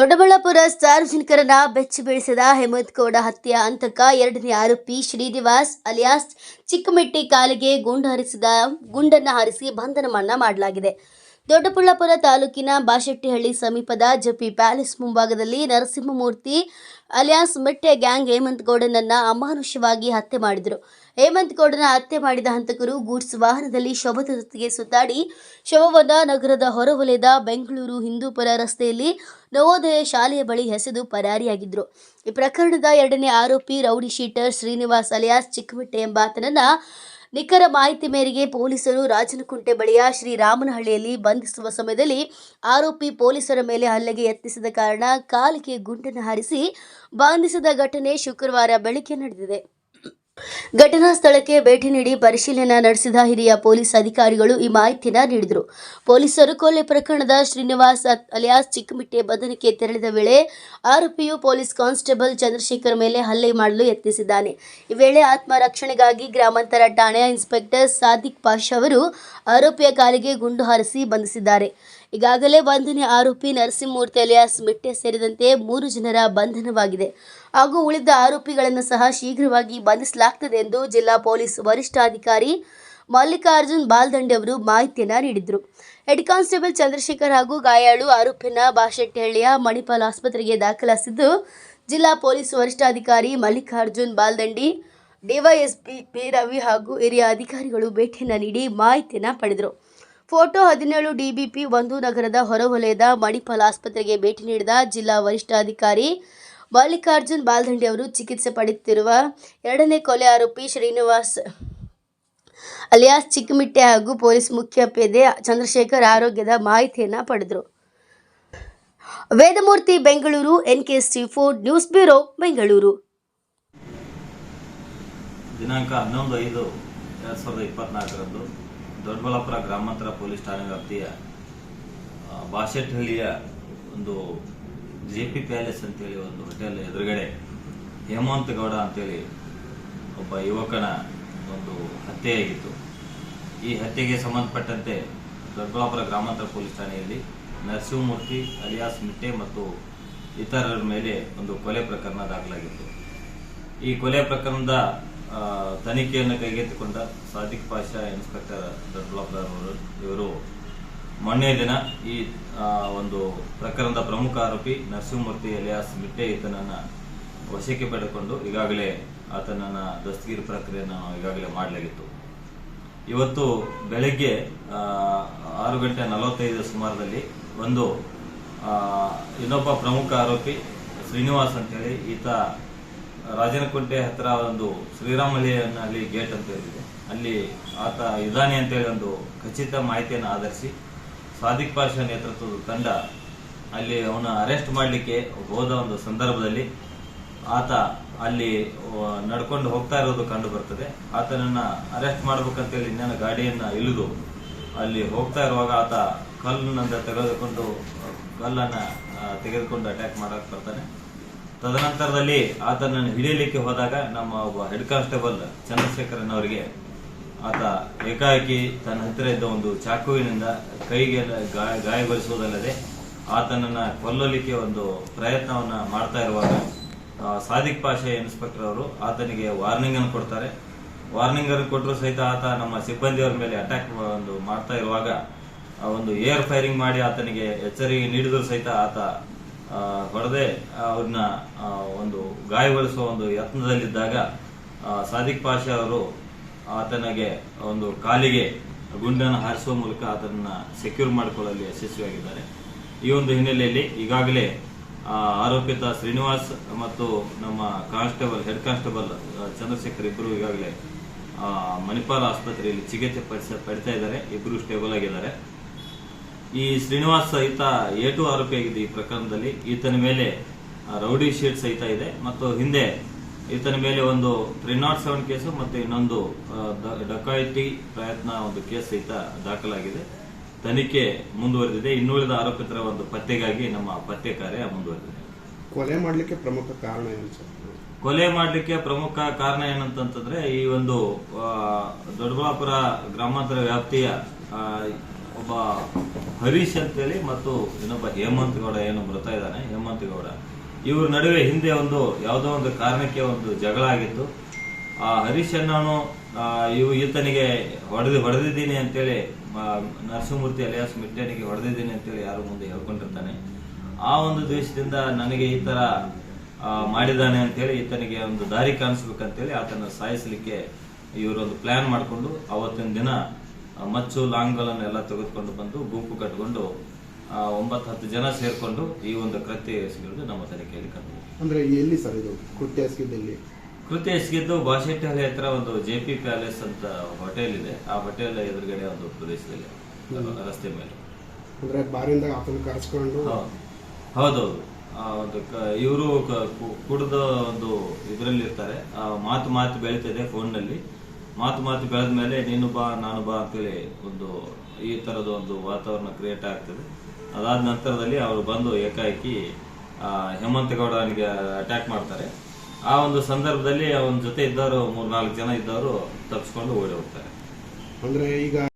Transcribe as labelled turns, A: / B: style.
A: ದೊಡ್ಡಬಳ್ಳಾಪುರ ಸಾರ್ವಜನಿಕರನ್ನ ಬೆಚ್ಚಿ ಬೀಳಿಸಿದ ಹೇಮಂತ್ ಗೌಡ ಹತ್ಯೆ ಹಂತಕ ಎರಡನೇ ಆರೋಪಿ ಶ್ರೀನಿವಾಸ್ ಅಲಿಯಾಸ್ ಚಿಕ್ಕಮಿಟ್ಟಿ ಕಾಲಿಗೆ ಗುಂಡು ಹರಿಸಿದ ಗುಂಡನ್ನ ಹಾರಿಸಿ ಬಂಧನ ಮಾಡಲಾಗಿದೆ. ದೊಡ್ಡಬಳ್ಳಾಪುರ ತಾಲೂಕಿನ ಬಾಶೆಟ್ಟಿಹಳ್ಳಿ ಸಮೀಪದ ಜಪಿ ಪ್ಯಾಲೇಸ್ ಮುಂಭಾಗದಲ್ಲಿ ನರಸಿಂಹಮೂರ್ತಿ ಅಲಿಯಾಸ್ ಮೆಟ್ಟೆ ಗ್ಯಾಂಗ್ ಹೇಮಂತ್ ಗೌಡನನ್ನ ಅಮಾನುಷವಾಗಿ ಹತ್ಯೆ ಮಾಡಿದರು. ಹೇಮಂತ್ ಗೌಡನ ಹತ್ಯೆ ಮಾಡಿದ ಹಂತಕರು ಗೂಡ್ಸ್ ವಾಹನದಲ್ಲಿ ಶವದ ಜೊತೆಗೆ ಸುತ್ತಾಡಿ ಶವವನ್ನು ನಗರದ ಹೊರವಲಯದ ಬೆಂಗಳೂರು ಹಿಂದೂಪರ ರಸ್ತೆಯಲ್ಲಿ ನವೋದಯ ಶಾಲೆಯ ಬಳಿ ಎಸೆದು ಪರಾರಿಯಾಗಿದ್ದರು ಈ ಪ್ರಕರಣದ ಎರಡನೇ ಆರೋಪಿ rowdy sheeter Srinivas alias Chikkamitte ಎಂಬಾತನನ್ನ ನಿಖರ ಮಾಹಿತಿ ಮೇರೆಗೆ ಪೊಲೀಸರು ರಾಜನಕುಂಟೆ ಬಳಿಯ ಶ್ರೀರಾಮನಹಳ್ಳಿಯಲ್ಲಿ ಬಂಧಿಸುವ ಸಮಯದಲ್ಲಿ ಆರೋಪಿ ಪೊಲೀಸರ ಮೇಲೆ ಹಲ್ಲೆಗೆ ಯತ್ನಿಸಿದ ಕಾರಣ ಕಾಲಿಗೆ ಗುಂಡನ್ನು ಹಾರಿಸಿ ಬಂಧಿಸಿದ ಘಟನೆ ಶುಕ್ರವಾರ ಬೆಳಗ್ಗೆ ನಡೆದಿದೆ. ಘಟನಾ ಸ್ಥಳಕ್ಕೆ ಭೇಟಿ ನೀಡಿ ಪರಿಶೀಲನೆ ನಡೆಸಿದ ಹಿರಿಯ ಪೊಲೀಸ್ ಅಧಿಕಾರಿಗಳು ಈ ಮಾಹಿತಿಯನ್ನು ನೀಡಿದರು. ಪೊಲೀಸರು ಕೊಲೆ ಪ್ರಕರಣದ ಶ್ರೀನಿವಾಸ್ ಅಲಿಯಾಸ್ ಚಿಕ್ಕಮಿಟ್ಟೆ ಬಂಧನಕ್ಕೆ ತೆರಳಿದ ವೇಳೆ ಆರೋಪಿಯು ಪೊಲೀಸ್ ಕಾನ್ಸ್ಟೇಬಲ್ ಚಂದ್ರಶೇಖರ್ ಮೇಲೆ ಹಲ್ಲೆ ಮಾಡಲು ಯತ್ನಿಸಿದ್ದಾನೆ. ಈ ವೇಳೆ ಆತ್ಮರಕ್ಷಣೆಗಾಗಿ ಗ್ರಾಮಾಂತರ ಠಾಣೆಯ ಇನ್ಸ್ಪೆಕ್ಟರ್ ಸಾದಿಕ್ ಪಾಷಾ ಅವರು ಆರೋಪಿಯ ಕಾಲಿಗೆ ಗುಂಡು ಹಾರಿಸಿ ಬಂಧಿಸಿದ್ದಾರೆ. ಈಗಾಗಲೇ ಬಂಧನೆ ಆರೋಪಿ ನರಸಿಂಹಮೂರ್ತಿ ಅಲಿಯಾಸ್ ಮಿಟ್ಟೆ ಸೇರಿದಂತೆ ಮೂರು ಜನರ ಬಂಧನವಾಗಿದೆ. ಹಾಗೂ ಉಳಿದ ಆರೋಪಿಗಳನ್ನು ಸಹ ಶೀಘ್ರವಾಗಿ ಬಂಧಿಸಲಾಗ್ತದೆ ಎಂದು ಜಿಲ್ಲಾ ಪೊಲೀಸ್ ವರಿಷ್ಠಾಧಿಕಾರಿ ಮಲ್ಲಿಕಾರ್ಜುನ್ ಬಾಲ್ದಂಡೆ ಅವರು ಮಾಹಿತಿಯನ್ನು ನೀಡಿದರು. ಹೆಡ್ ಕಾನ್ಸ್ಟೇಬಲ್ ಚಂದ್ರಶೇಖರ್ ಹಾಗೂ ಗಾಯಾಳು ಆರೋಪಿನ ಬಾಶೆಟ್ಟಿಹಳ್ಳಿಯ ಮಣಿಪಾಲ್ ಆಸ್ಪತ್ರೆಗೆ ದಾಖಲಿಸಿದ್ದು, ಜಿಲ್ಲಾ ಪೊಲೀಸ್ ವರಿಷ್ಠಾಧಿಕಾರಿ ಮಲ್ಲಿಕಾರ್ಜುನ್ ಬಾಲ್ದಂಡಿ, ಡಿವೈಎಸ್ಪಿ ಪಿ ರವಿ ಹಾಗೂ ಹಿರಿಯ ಅಧಿಕಾರಿಗಳು ಭೇಟಿಯನ್ನು ನೀಡಿ ಮಾಹಿತಿಯನ್ನು ಪಡೆದರು. ಫೋಟೋ ಹದಿನೇಳು ಡಿಬಿಪಿ ಒಂದು ನಗರದ ಹೊರವಲಯದ ಮಣಿಪಾಲ್ ಆಸ್ಪತ್ರೆಗೆ ಭೇಟಿ ನೀಡಿದ ಜಿಲ್ಲಾ ವರಿಷ್ಠಾಧಿಕಾರಿ ಮಲ್ಲಿಕಾರ್ಜುನ್ ಬಾಲ್ದಂಡಿ ಅವರು ಚಿಕಿತ್ಸೆ ಪಡೆಯುತ್ತಿರುವ ಎರಡನೇ ಕೊಲೆ ಆರೋಪಿ ಶ್ರೀನಿವಾಸ್ ಅಲಿಯಾಸ್ ಚಿಕ್ಕಮಿಟ್ಟೆ ಹಾಗೂ ಪೊಲೀಸ್ ಮುಖ್ಯ ಪೇದೆ ಚಂದ್ರಶೇಖರ್ ಆರೋಗ್ಯದ ಮಾಹಿತಿಯನ್ನು ಪಡೆದರು. Vedamurthy Bengaluru, NKST four news bureau, Bengaluru.
B: ದಿನಾಂಕ ಹನ್ನೊಂದು ಐದು ಎರಡು ಸಾವಿರದ ಇಪ್ಪತ್ನಾಲ್ಕರಂದು ದೊಡ್ಡಬಳ್ಳಾಪುರ ಗ್ರಾಮಾಂತರ ಪೊಲೀಸ್ ಠಾಣೆ ವ್ಯಾಪ್ತಿಯ ಬಾಸೆಟ್ಹಳ್ಳಿಯ ಒಂದು ಜೆ ಪಿ ಪ್ಯಾಲೇಸ್ ಅಂತೇಳಿ ಒಂದು ಹೋಟೆಲ್ ಎದುರುಗಡೆ ಹೇಮಂತ್ ಗೌಡ ಅಂತೇಳಿ ಒಬ್ಬ ಯುವಕನ ಒಂದು ಹತ್ಯೆಯಾಗಿತ್ತು. ಈ ಹತ್ಯೆಗೆ ಸಂಬಂಧಪಟ್ಟಂತೆ ದೊಡ್ಡಬಳ್ಳಾಪುರ ಗ್ರಾಮಾಂತರ ಪೊಲೀಸ್ ಠಾಣೆಯಲ್ಲಿ ನರಸಿಂಹಮೂರ್ತಿ, ಅಲಿಯಾಸ್ ಮಿಟ್ಟೆ ಮತ್ತು ಇತರರ ಮೇಲೆ ಒಂದು ಕೊಲೆ ಪ್ರಕರಣ ದಾಖಲಾಗಿತ್ತು. ಈ ಕೊಲೆ ಪ್ರಕರಣದ ತನಿಖೆಯನ್ನು ಕೈಗೆತ್ತಿಕೊಂಡ ಸಾದಿಕ್ ಪಾಷಾ ಇನ್ಸ್ಪೆಕ್ಟರ್ ದೊಡ್ಡಬಳ್ಳಾಪುರ ಅವರು, ಇವರು ಮೊನ್ನೆ ದಿನ ಈ ಒಂದು ಪ್ರಕರಣದ ಪ್ರಮುಖ ಆರೋಪಿ ನರಸಿಂಹಮೂರ್ತಿ ಎಲಿಯಾಸ್ ಮಿಟ್ಟೆ ಈತನನ್ನು ವಶಕ್ಕೆ ಪಡೆದುಕೊಂಡು ಈಗಾಗಲೇ ಆತನನ್ನ ದಸ್ತಗಿರಿ ಪ್ರಕ್ರಿಯೆಯನ್ನು ಈಗಾಗಲೇ ಮಾಡಲಾಗಿತ್ತು. ಇವತ್ತು ಬೆಳಗ್ಗೆ ಆರು ಗಂಟೆ ನಲವತ್ತೈದು ಸುಮಾರದಲ್ಲಿ ಒಂದು ಇನ್ನೊಬ್ಬ ಪ್ರಮುಖ ಆರೋಪಿ ಶ್ರೀನಿವಾಸ್ ಅಂತೇಳಿ ಈತ ರಾಜನಕುಂಟೆ ಹತ್ರ ಒಂದು ಶ್ರೀರಾಮಹಳ್ಳಿಯಲ್ಲಿ ಗೇಟ್ ಅಂತ ಹೇಳಿದೆ ಅಲ್ಲಿ ಆತ ಇದಾನೆ ಅಂತೇಳಿ ಒಂದು ಖಚಿತ ಮಾಹಿತಿಯನ್ನು ಆಧರಿಸಿ ಸಾದಿಕ್ ಪಾಷಾ ನೇತೃತ್ವದ ತಂಡ ಅಲ್ಲಿ ಅವನ ಅರೆಸ್ಟ್ ಮಾಡಲಿಕ್ಕೆ ಹೋದ ಒಂದು ಸಂದರ್ಭದಲ್ಲಿ ಆತ ಅಲ್ಲಿ ನಡ್ಕೊಂಡು ಹೋಗ್ತಾ ಇರೋದು ಕಂಡು ಬರ್ತದೆ. ಆತನನ್ನ ಅರೆಸ್ಟ್ ಮಾಡ್ಬೇಕಂತೇಳಿ ಇನ್ನೇನು ಗಾಡಿಯನ್ನ ಇಳಿದು ಅಲ್ಲಿ ಹೋಗ್ತಾ ಇರುವಾಗ ಆತ ಕಲ್ಲನ್ನ ತೆಗೆದುಕೊಂಡು ಕಲ್ಲನ್ನ ತೆಗೆದುಕೊಂಡು ಅಟ್ಯಾಕ್ ಮಾಡಕ್ ಬರ್ತಾನೆ. ತದನಂತರದಲ್ಲಿ ಆತನನ್ನು ಹಿಡಿಯಲಿಕ್ಕೆ ಹೋದಾಗ ನಮ್ಮ ಒಬ್ಬ ಹೆಡ್ ಕಾನ್ಸ್ಟೇಬಲ್ ಚಂದ್ರಶೇಖರನ್ ಅವರಿಗೆ ಆತ ಏಕಾಏಕಿ ತನ್ನ ಹತ್ತಿರ ಇದ್ದ ಒಂದು ಚಾಕುವಿನಿಂದ ಕೈಗೆ ಗಾಯ ಗಾಯಗೊಳಿಸುವುದಲ್ಲದೆ ಆತನನ್ನ ಕೊಲ್ಲಲಿಕ್ಕೆ ಒಂದು ಪ್ರಯತ್ನವನ್ನ ಮಾಡ್ತಾ ಇರುವಾಗ ಸಾದಿಕ್ ಪಾಷೆ ಇನ್ಸ್ಪೆಕ್ಟರ್ ಅವರು ಆತನಿಗೆ ವಾರ್ನಿಂಗ್ ಅನ್ನು ಕೊಡ್ತಾರೆ. ವಾರ್ನಿಂಗ್ ಅನ್ನು ಕೊಟ್ಟರು ಸಹಿತ ಆತ ನಮ್ಮ ಸಿಬ್ಬಂದಿಯವರ ಮೇಲೆ ಅಟ್ಯಾಕ್ ಒಂದು ಮಾಡ್ತಾ ಇರುವಾಗ ಒಂದು ಏರ್ ಫೈರಿಂಗ್ ಮಾಡಿ ಆತನಿಗೆ ಎಚ್ಚರಿಕೆ ನೀಡಿದ್ರು ಸಹಿತ ಆತ ಹೊಡೆದೇ ಅವ್ರನ್ನ ಒಂದು ಗಾಯಗೊಳಿಸುವ ಒಂದು ಯತ್ನದಲ್ಲಿದ್ದಾಗ ಸಾದಿಕ್ ಪಾಷಾ ಅವರು ಆತನಿಗೆ ಒಂದು ಕಾಲಿಗೆ ಗುಂಡನ್ನು ಹಾರಿಸುವ ಮೂಲಕ ಆತನ ಸೆಕ್ಯೂರ್ ಮಾಡಿಕೊಳ್ಳಲು ಯಶಸ್ವಿಯಾಗಿದ್ದಾರೆ. ಈ ಒಂದು ಹಿನ್ನೆಲೆಯಲ್ಲಿ ಈಗಾಗಲೇ ಆರೋಪಿತ ಶ್ರೀನಿವಾಸ್ ಮತ್ತು ನಮ್ಮ ಕಾನ್ಸ್ಟೇಬಲ್, ಹೆಡ್ ಕಾನ್ಸ್ಟೇಬಲ್ ಚಂದ್ರಶೇಖರ್ ಇಬ್ಬರು ಈಗಾಗಲೇ ಮಣಿಪಾಲ್ ಆಸ್ಪತ್ರೆಯಲ್ಲಿ ಚಿಕಿತ್ಸೆ ಪಡಿಸ, ಪಡಿತಾ ಇದ್ದಾರೆ. ಇಬ್ಬರು ಸ್ಟೇಬಲ್ ಆಗಿದ್ದಾರೆ. ಈ ಶ್ರೀನಿವಾಸ್ ಸಹಿತ ಏಟು ಆರೋಪಿಯಾಗಿದೆ ಈ ಪ್ರಕರಣದಲ್ಲಿ. ಈತನ ಮೇಲೆ ರೌಡಿ ಶೀಟ್ ಸಹಿತ ಇದೆ. ಮತ್ತು ಹಿಂದೆ ಈತನ ಮೇಲೆ ಒಂದು ತ್ರೀ ನಾಟ್ ಸೆವೆನ್ ಕೇಸು ಮತ್ತು ಇನ್ನೊಂದು ಡಕಾಯಿತಿ ಪ್ರಯತ್ನ ಒಂದು ಕೇಸ್ ಸಹಿತ ದಾಖಲಾಗಿದೆ. ತನಿಖೆ ಮುಂದುವರೆದಿದೆ. ಇನ್ನುಳಿದ ಆರೋಪಿತರ ಒಂದು ಪತ್ತೆಗಾಗಿ ನಮ್ಮ ಪತ್ತೆ ಕಾರ್ಯ ಮುಂದುವರೆದಿದೆ.
C: ಕೊಲೆ ಮಾಡಲಿಕ್ಕೆ ಪ್ರಮುಖ ಕಾರಣ ಏನು ಸರ್?
B: ಕೊಲೆ ಮಾಡಲಿಕ್ಕೆ ಪ್ರಮುಖ ಕಾರಣ ಏನಂತಂತಂದ್ರೆ ಈ ಒಂದು ದೊಡ್ಡಬಳ್ಳಾಪುರ ಗ್ರಾಮಾಂತರ ವ್ಯಾಪ್ತಿಯ ಒಬ್ಬ ಹರೀಶ್ ಅಂತೇಳಿ ಮತ್ತು ಇನ್ನೊಬ್ಬ ಹೇಮಂತ್ ಗೌಡ ಏನು ಬರ್ತಾ ಇದ್ದಾನೆ, ಹೇಮಂತ್ ಗೌಡ. ಇವ್ರ ನಡುವೆ ಹಿಂದೆ ಒಂದು ಯಾವುದೋ ಒಂದು ಕಾರಣಕ್ಕೆ ಒಂದು ಜಗಳ ಆಗಿತ್ತು. ಆ ಹರೀಶ್ ಅನ್ನೋನು ಇವು ಈತನಿಗೆ ಹೊಡೆದು ಹೊಡೆದಿದ್ದೀನಿ ಅಂತೇಳಿ ನರಸಿಂಹಮೂರ್ತಿ ಅಲಿಯಾಸ್ ಮಿಟ್ಟನಿಗೆ ಹೊಡೆದಿದ್ದೀನಿ ಅಂತೇಳಿ ಯಾರು ಮುಂದೆ ಹೇಳ್ಕೊಂಡಿರ್ತಾನೆ. ಆ ಒಂದು ದ್ವೇಷದಿಂದ ನನಗೆ ಈ ತರ ಮಾಡಿದ್ದಾನೆ ಅಂತೇಳಿ ಈತನಿಗೆ ಒಂದು ದಾರಿ ಕಾಣಿಸ್ಬೇಕಂತೇಳಿ ಆತನ ಸಾಯಿಸಲಿಕ್ಕೆ ಇವರೊಂದು ಪ್ಲಾನ್ ಮಾಡಿಕೊಂಡು ಅವತ್ತಿನ ದಿನ ಮಚ್ಚು ಲಾಂಗ್ಗಳನ್ನೆಲ್ಲ ತೆಗೆದುಕೊಂಡು ಬಂದು ಗುಂಪು ಕಟ್ಟಿಕೊಂಡು ಒಂಬತ್ತು ಹತ್ತು ಜನ ಸೇರ್ಕೊಂಡು ಈ ಒಂದು ಕೃತ್ಯ ಎಸಗಿರುವುದು ನಮ್ಮ ತನಿಖೆಯಲ್ಲಿ ಕಂಡು
C: ಅಂದ್ರೆ ಎಲ್ಲಿ ಸರ್ ಇದು? ಕೃತ್ಯ ಎಸಗಿದ್ದಲ್ಲಿ?
B: ಕೃತ್ಯ ಎಸಗಿದ್ದು ಬಾಶೆಟ್ಟಹಳ್ಳಿ ಹತ್ರ ಒಂದು ಜೆ ಪಿ ಪ್ಯಾಲೇಸ್ ಅಂತ ಹೋಟೆಲ್ ಇದೆ. ಆ ಹೋಟೆಲ್ ಎದುರುಗಡೆ ಒಂದು ಪ್ರದೇಶದಲ್ಲಿ ರಸ್ತೆ ಮೇಲೆ.
C: ಅಂದ್ರೆ ಬಾರಿಂದ ಆತನ ಕರೆಸ್ಕೊಂಡು?
B: ಹೌದು. ಹೌದೌದು. ಒಂದು ಇವರು ಕುಡಿದ ಒಂದು ಇದರಲ್ಲಿ ಇರ್ತಾರೆ ಮಾತು ಮಾತು ಮಾತು ಬೆಳೀತಿದೆ ಫೋನ್ನಲ್ಲಿ. ಮಾತು ಮಾತು ಬೆಳೆದ ಮೇಲೆ ನೀನು ಬಾ, ನಾನು ಬಾ ಅಂತೇಳಿ ಒಂದು ಈ ತರದ ಒಂದು ವಾತಾವರಣ ಕ್ರಿಯೇಟ್ ಆಗ್ತದೆ. ಅದಾದ ನಂತರದಲ್ಲಿ ಅವರು ಬಂದು ಏಕಾಏಕಿ ಹೇಮಂತಗೌಡ ಅವನಿಗೆ ಅಟ್ಯಾಕ್ ಮಾಡ್ತಾರೆ. ಆ ಒಂದು ಸಂದರ್ಭದಲ್ಲಿ ಅವನ ಜೊತೆ ಇದ್ದವರು ಮೂರ್ನಾಲ್ಕು ಜನ ಇದ್ದವರು ತಪ್ಪಿಸ್ಕೊಂಡು ಓಡಿ ಹೋಗ್ತಾರೆ.
C: ಅಂದ್ರೆ ಈಗ